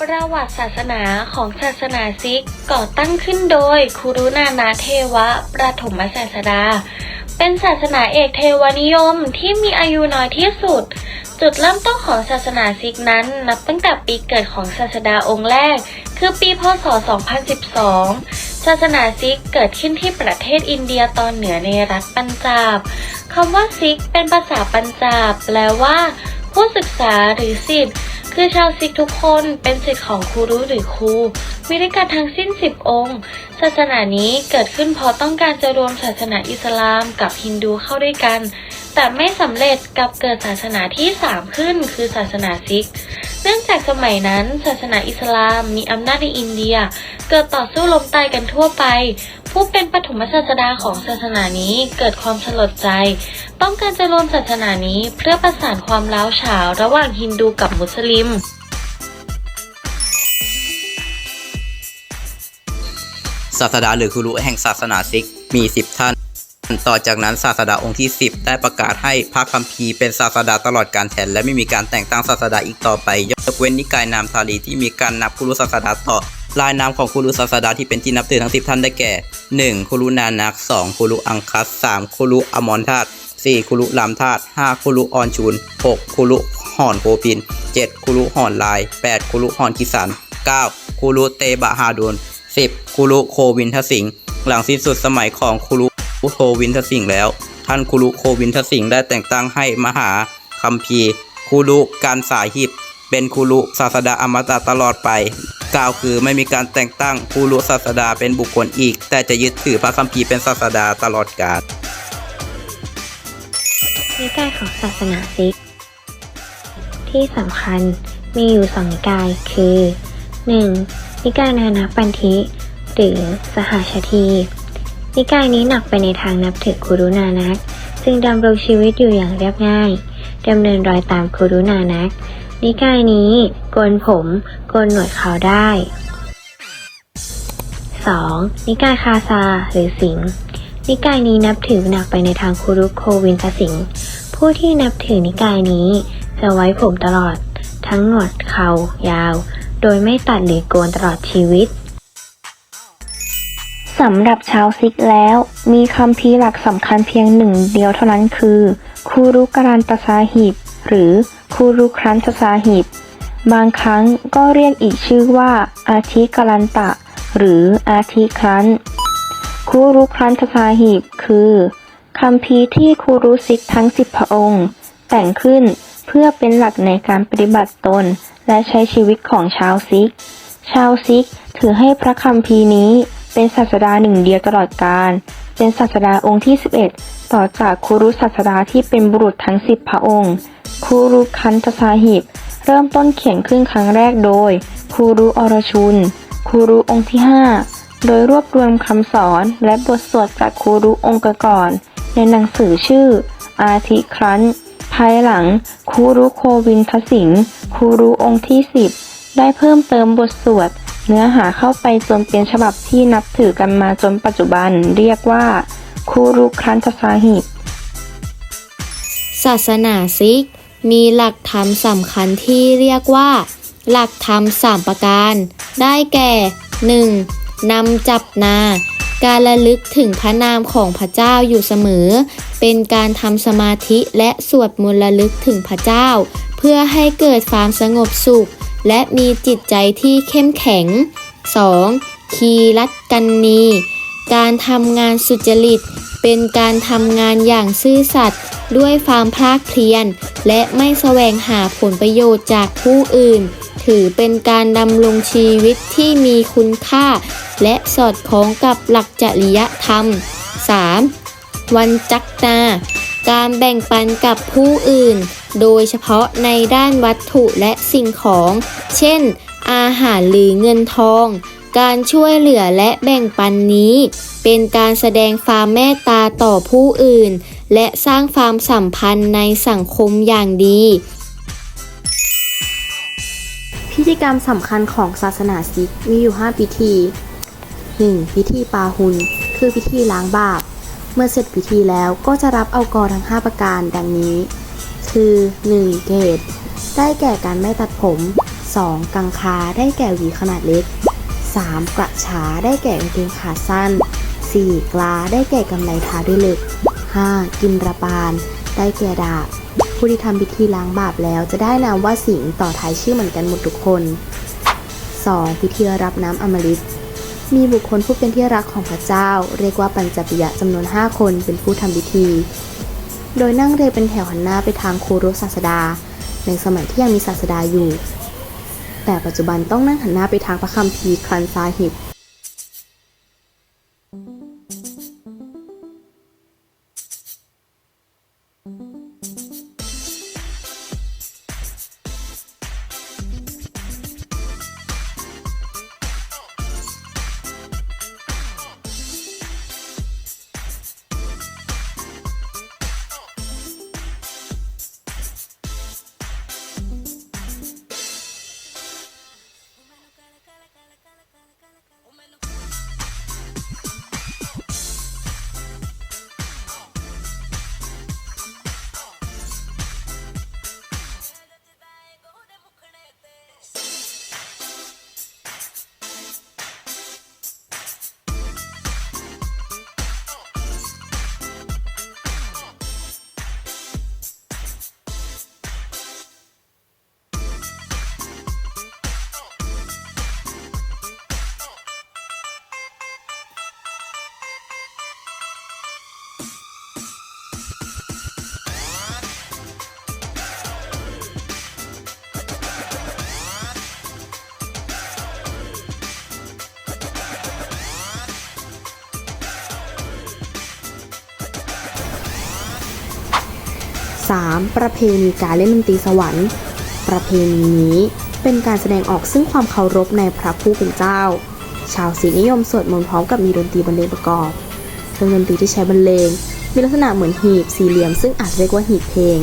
ประวัติศาสนาของศาสนาซิกก่อตั้งขึ้นโดยคุรุนานาเทวะ ประถมศาสดา เป็นศาสนาเอกเทวนิยมที่มีอายุน้อยที่สุด จุดเริ่มต้นของศาสนาซิกนั้น นับตั้งแต่ปีเกิดของศาสดาองค์แรก คือปีพศ 2012 ศาสนาซิกเกิดขึ้นที่ประเทศอินเดียตอนเหนือในรัฐปัญจาบคำว่าซิกเป็นภาษาปัญจาบแปลว่า ผู้ศึกษาหรือศิษย์ คือชาวซิกทุกคนเป็นศิษย์ของครูรู้หรือครูมีด้วยกันทั้งสิ้น 10 องค์ ศาสนานี้เกิดขึ้นเพราะต้องการจะรวมศาสนาอิสลามกับฮินดูเข้าด้วยกัน แต่ไม่สำเร็จกับเกิดศาสนาที่ 3 ขึ้นคือศาสนาซิก เนื่องจากสมัยนั้น ศาสนาอิสลามมีอำนาจในอินเดีย เกิดต่อสู้ล้มตายกันทั่วไป ผู้เป็นปฐมศาสดาของศาสนานี้เกิดความสลดใจ ต้องการจะรวมศาสนานี้เพื่อประสานความร้าวฉาวระหว่างฮินดูกับมุสลิมศาสดาหรือคุรุแห่งศาสนาซิกมี 10 ท่าน ต่อจากนั้นศาสดาองค์ที่ 10 ได้ประกาศให้พระคัมภีร์เป็นศาสดาตลอดการแทน และไม่มีการแต่งตั้งศาสดาอีกต่อไป ยกเว้นนิกายนามทาลีที่มีการนับคุรุศาสดาต่อ รายนามของคุรุศาสดาที่เป็นที่นับถือทั้ง 10 ท่านได้แก่ 1. คุรุนานัก 2. คุรุอังคัส 3. คุรุอมรธาตุ 4. คุรุลามธาตุ 5. คุรุออนชูน 6. คุรุห่อนโคพิน 7. คุรุห่อนลาย 8. คุรุห่อนคิสัน 9. คุรุเตบะฮาดุน 10. คุรุโควินทสิงห์หลังสิ้นสุดสมัยของคุรุโควินทสิงห์แล้ว ท่านคุรุโควินทสิงห์ได้แต่งตั้งให้มหาคัมภีร์คุรุการสาหิบเป็นคุรุศาสดาอมตะตลอดไป กล่าวคือไม่มีการแต่งตั้งคุรุศาสดาเป็นบุคคลอีก แต่จะยึดถือพระคัมภีร์เป็นศาสดาตลอดกาลนิกายของศาสนาซิก ที่สำคัญมีอยู่สองนิกายคือ 1. นิกายนานาปันธิหรือสหชาทีนิกายนี้หนักไปในทางนับถือคุรุนานักจึงดำรงชีวิตอยู่อย่างเรียบง่ายดำเนินรอยตามคุรุนานัก นิกายนี้โกนผมโกนหนวดเขาได้ 2. นิกายคาซาหรือสิงนิกายนี้นับถือหนักไปในทางคุรุโควินทสิงผู้ที่นับถือนิกายนี้จะไว้ผมตลอด ทั้งหนวดเขายาว โดยไม่ตัดหรือโกนตลอดชีวิตสำหรับชาวซิกแล้ว มีคำพีร์หลักสำคัญเพียงหนึ่งเดียวเท่านั้นคือคูรุการันตสาหิบ หรือ คูรุครั้นตสาหิบบางครั้งก็เรียกอีกชื่อว่าอาทิการันตะ หรืออาทิครั้นคูรุครันตสาหิบคือคำพีที่คูรุซิกทั้งสิบพระองค์ แต่งขึ้นเพื่อเป็นหลักในการปฏิบัติตนและใช้ชีวิตของชาวซิก ชาวซิกถือให้พระคัมภีนี้เป็นศาสดาหนึ่งเดียวตลอดกาล เป็นศาสดาองค์ที่ 11 ต่อจากคูรุศาสดาที่เป็นบุรุษทั้ง 10 พระองค์คูรุคันตสาหิบ เริ่มต้นเขียนขึ้นครั้งแรกโดยคูรุอรชุนคูรุองค์ที่ 5 โดยรวบรวมคำสอนและบทสวดจากคูรุองค์ก่อนในหนังสือชื่อ อาทิครั้น ภายหลังคูรุโควินทสิงคูรุองค์ที่ 10 ได้เพิ่มเติมบทสวด เนื้อหาเข้าไปจนเป็นฉบับที่นับถือกันมาจนปัจจุบันเรียกว่า คูรุครันตสาหิบศาสนาซิก มีหลักธรรมสำคัญที่เรียกว่า หลักธรรมสามประการ ได้แก่ 1. นำจับนา การระลึกถึงพระนามของพระเจ้าอยู่เสมอ เป็นการทำสมาธิและสวดมนต์ระลึกถึงพระเจ้า เพื่อให้เกิดความสงบสุข และมีจิตใจที่เข้มแข็ง 2. คีรัตกันนี การทำงานสุจริต เป็นการทำงานอย่างซื่อสัตย์ด้วยความภาคเพียนและไม่แสวงหาผลประโยชน์จากผู้อื่น ถือเป็นการดำรงชีวิตที่มีคุณค่า และสอดคล้องกับหลักจริยธรรม 3. วันจักนา การแบ่งปันกับผู้อื่น โดยเฉพาะในด้านวัตถุและสิ่งของ เช่น อาหารหรือเงินทอง การช่วยเหลือและแบ่งปันนี้ เป็นการแสดงความเมตตาต่อผู้อื่น และสร้างความสัมพันธ์ในสังคมอย่างดี พิธีกรรมสำคัญของศาสนาซิกมีอยู่ 5 พิธี 1. พิธีปาหุน คือพิธีล้างบาป มื่อเสร็จพิธีแล้วก็จะรับเอากอทั้ง 5 ประการดังนี้ คือ 1. เกตได้แก่การไม่ตัดผม 2. กังคาได้แก่หวีขนาดเล็ก 3. กระฉาได้แก่กางเกงขาสั้น 4. กลาได้แก่กำไลทาด้วยเหล็ก 5. กินระปานได้แก่ดาบ ผู้ที่ทำพิธีล้างบาปแล้วจะได้นามว่าสิงต่อท้ายชื่อเหมือนกันหมดทุกคน 2. พิธีรับน้ำอมฤต มีบุคคลผู้เป็นที่รักของพระเจ้า เรียกว่าปัญจปิยะจำนวน 5 คนเป็นผู้ทำพิธี โดยนั่งเรียงเป็นแถวหันหน้าไปทางคูรุศาสดา ในสมัยที่ยังมีศาสดาอยู่ แต่ปัจจุบันต้องนั่งหันหน้าไปทางพระคัมภีร์ครันซาหิบ 3. ประเพณีการเล่นดนตรีสวรรค์ ประเพณีนี้เป็นการแสดงออกซึ่งความเคารพในพระผู้เป็นเจ้า ชาวศรีนิยมสวดมนต์พร้อมกับมีดนตรีบรรเลงประกอบเครื่องดนตรีที่ใช้บรรเลง มีลักษณะเหมือนหีบสี่เหลี่ยมซึ่งอาจเรียกว่าหีบเพลง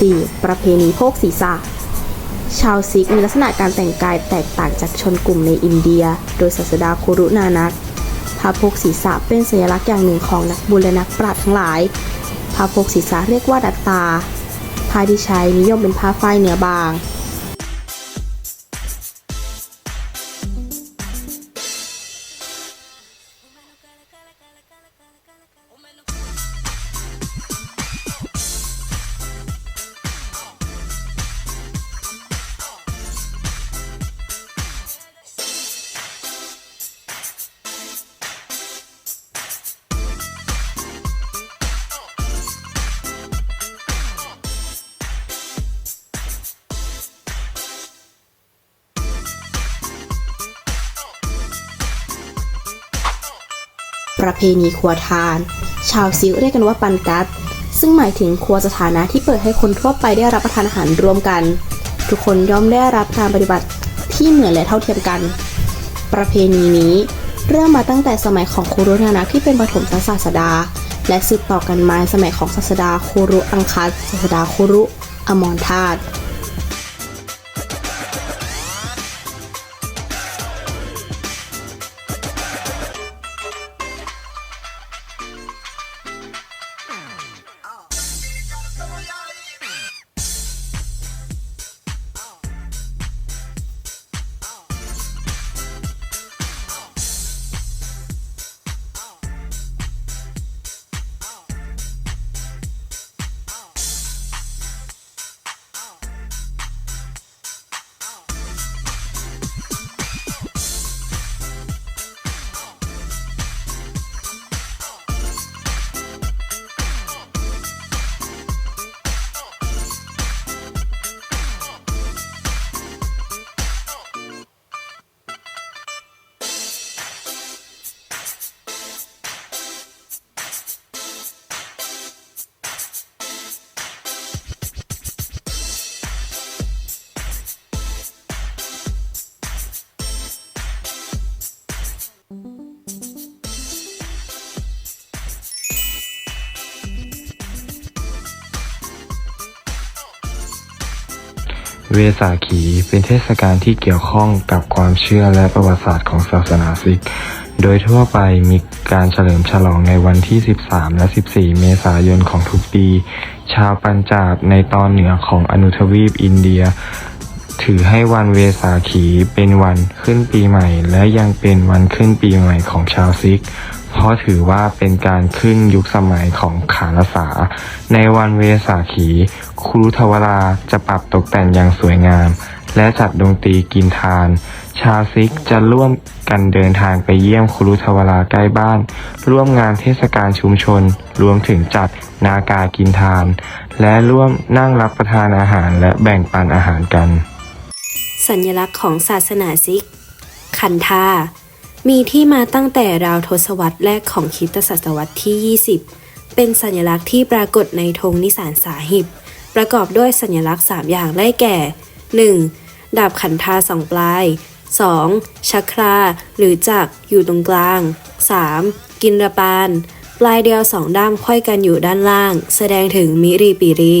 4. ประเพณีโพกศีรษะ ชาวซิกมีลักษณะการแต่งกายแตกต่างจากชนกลุ่มในอินเดีย โดยศาสดาคุรุนานักพาโพกศีรษะเป็นสัญลักษณ์อย่างหนึ่งของนักบุญและนักปราชญ์ทั้งหลายพาโพกศีรษะเรียกว่าดัตตาผ้าที่ใช้นิยมเป็นผ้าฝ้ายเนื้อบาง ประเพณีครัวทาน ชาวซิกเรียกกันว่าปันกัตซึ่งหมายถึงครัวสถานะที่เปิดให้คนทั่วไปได้รับประทานอาหารร่วมกัน ทุกคนย่อมได้รับการปฏิบัติที่เหมือนและเท่าเทียมกัน ประเพณีนี้เริ่มมาตั้งแต่สมัยของคุรุนานะที่เป็นปฐมศาสดา และสืบต่อกันมาสมัยของศาสดาคุรุอังคัสศาสดาคุรุอมรธาตุ เวสาขีเป็นเทศกาลที่เกี่ยวข้องกับความเชื่อและประวัติศาสตร์ของศาสนาซิก โดยทั่วไปมีการเฉลิมฉลองในวันที่ 13 และ 14 เมษายนของทุกปี ชาวปัญจาบในตอนเหนือของอนุทวีปอินเดีย ถือให้วันเวสาขีเป็นวันขึ้นปีใหม่ และยังเป็นวันขึ้นปีใหม่ของชาวซิก เพราะถือว่าเป็นการขึ้นยุคสมัยของขาลสา ในวันเวสาขีครูทวราจะปรับตกแต่งอย่างสวยงาม และจัดดนตรีกินทาน ชาวซิกจะร่วมกันเดินทางไปเยี่ยมครูทวราใกล้บ้าน ร่วมงานเทศกาลชุมชน รวมถึงจัดนากากินทาน และร่วมนั่งรับประทานอาหารและแบ่งปันอาหารกัน สัญลักษณ์ของศาสนาซิก ขันธา มีที่มาตั้งแต่ราวทศวรรษแรกของคริสตศตวรรษที่ 20 เป็นสัญลักษณ์ที่ปรากฏในธงนิสานสาหิบ ประกอบด้วยสัญลักษณ์ 3 อย่างได้แก่ 1. ดาบขันธาสองปลาย 2. ชักราหรือจักรอยู่ตรงกลาง 3. กินระปาน ปลายเดียวสองด้ามค่อยกันอยู่ด้านล่าง แสดงถึงมิริปิรี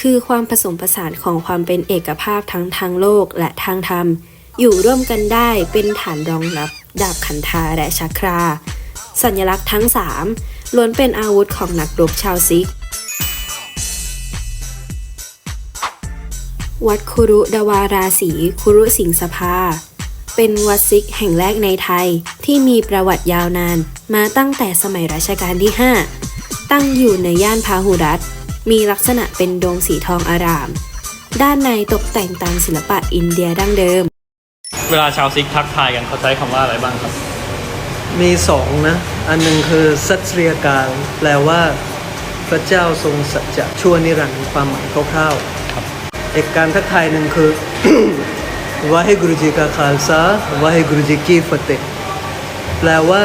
คือความผสมผสานของความเป็นเอกภาพทั้งทางโลกและทางธรรม อยู่ร่วมกันได้เป็นฐานรองรับ ดาบขันธาและชักรา สัญลักษณ์ทั้ง 3 ล้วนเป็นอาวุธของนักรบชาวซิก วัดคุรุดวาราศีคุรุสิงสภา เป็นวัดซิกแห่งแรกในไทยที่มีประวัติยาวนานมาตั้งแต่สมัยรัชกาลที่ 5 ตั้งอยู่ในย่านพาหุรัตมีลักษณะเป็นโดมสีทองอาราม ด้านในตกแต่งตามศิลปะอินเดียดั้งเดิม เวลาชาวซิกทักทายกันเขาใช้คำว่าอะไรบ้างครับ มีสองนะ อันหนึ่งคือสัตเรียการแปลว่า พระเจ้าทรงสัจจะชั่วนิรันดร์ความหมายคร่าวๆอีกการทักทายหนึ่งคือวาให้กุรุจีกาคาลซาวาให้กุรุจีกีฟเตแปลว่า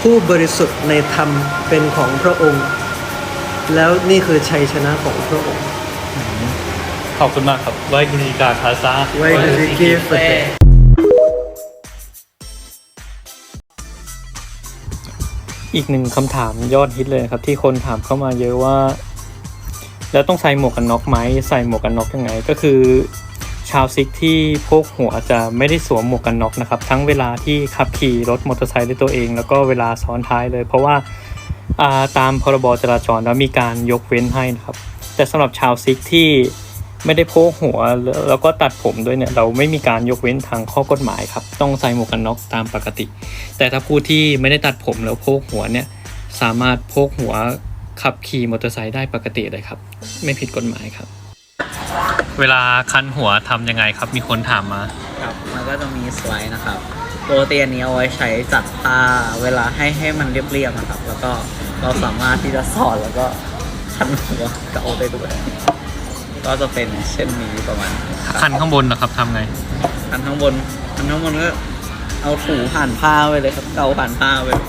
ผู้บริสุทธิ์ในธรรมเป็นของพระองค์ แล้วนี่คือชัยชนะของพระองค์ขอบคุณมากครับไว้กุณิกาคาซาไว้กุรุจีกีฟเต อีกหนึ่งคำถามยอดฮิตเลยครับ ที่คนถามเข้ามาเยอะว่า แล้วต้องใส่หมวกกันน็อกไหมใส่หมวกกันน็อกยังไง ก็คือ ชาวซิกที่พกหัวจะไม่ได้สวมหมวกกันน็อกนะครับ ทั้งเวลาที่ขับขี่รถมอเตอร์ไซค์ด้วยตัวเอง แล้วก็เวลาซ้อนท้ายเลย เพราะว่าอ่าตามพรบจราจรแล้วมีการยกเว้นให้นะครับ แต่สำหรับชาวซิกที่ ไม่ได้โพกหัวแล้วก็ตัดผมด้วยเนี่ยเราไม่มีการยกเว้นทางข้อกฎหมายครับ ต้องใส่หมวกกันน็อกตามปกติ แต่ถ้าผู้ที่ไม่ได้ตัดผมแล้วโพกหัวเนี่ยสามารถโพกหัวขับขี่มอเตอร์ไซค์ได้ปกติเลยครับ ไม่ผิดกฎหมายครับ เวลาคันหัวทำยังไงครับ มีคนถามมาครับมันก็จะมีสไลด์นะครับโปรตีนนี้เอาไว้ใช้จัดผ้าเวลาให้ให้มันเรียบๆนะครับ แล้วก็เราสามารถที่จะสอดแล้วก็คันหัวเกาได้ด้วย ก็จะเป็นเช่นนี้ประมาณนี้ครับคันข้างบนนะครับทำไง คันข้างบนคันข้างบนก็เอาถูผ่านผ้าไปเลยครับเกาผ่านผ้าไปเลย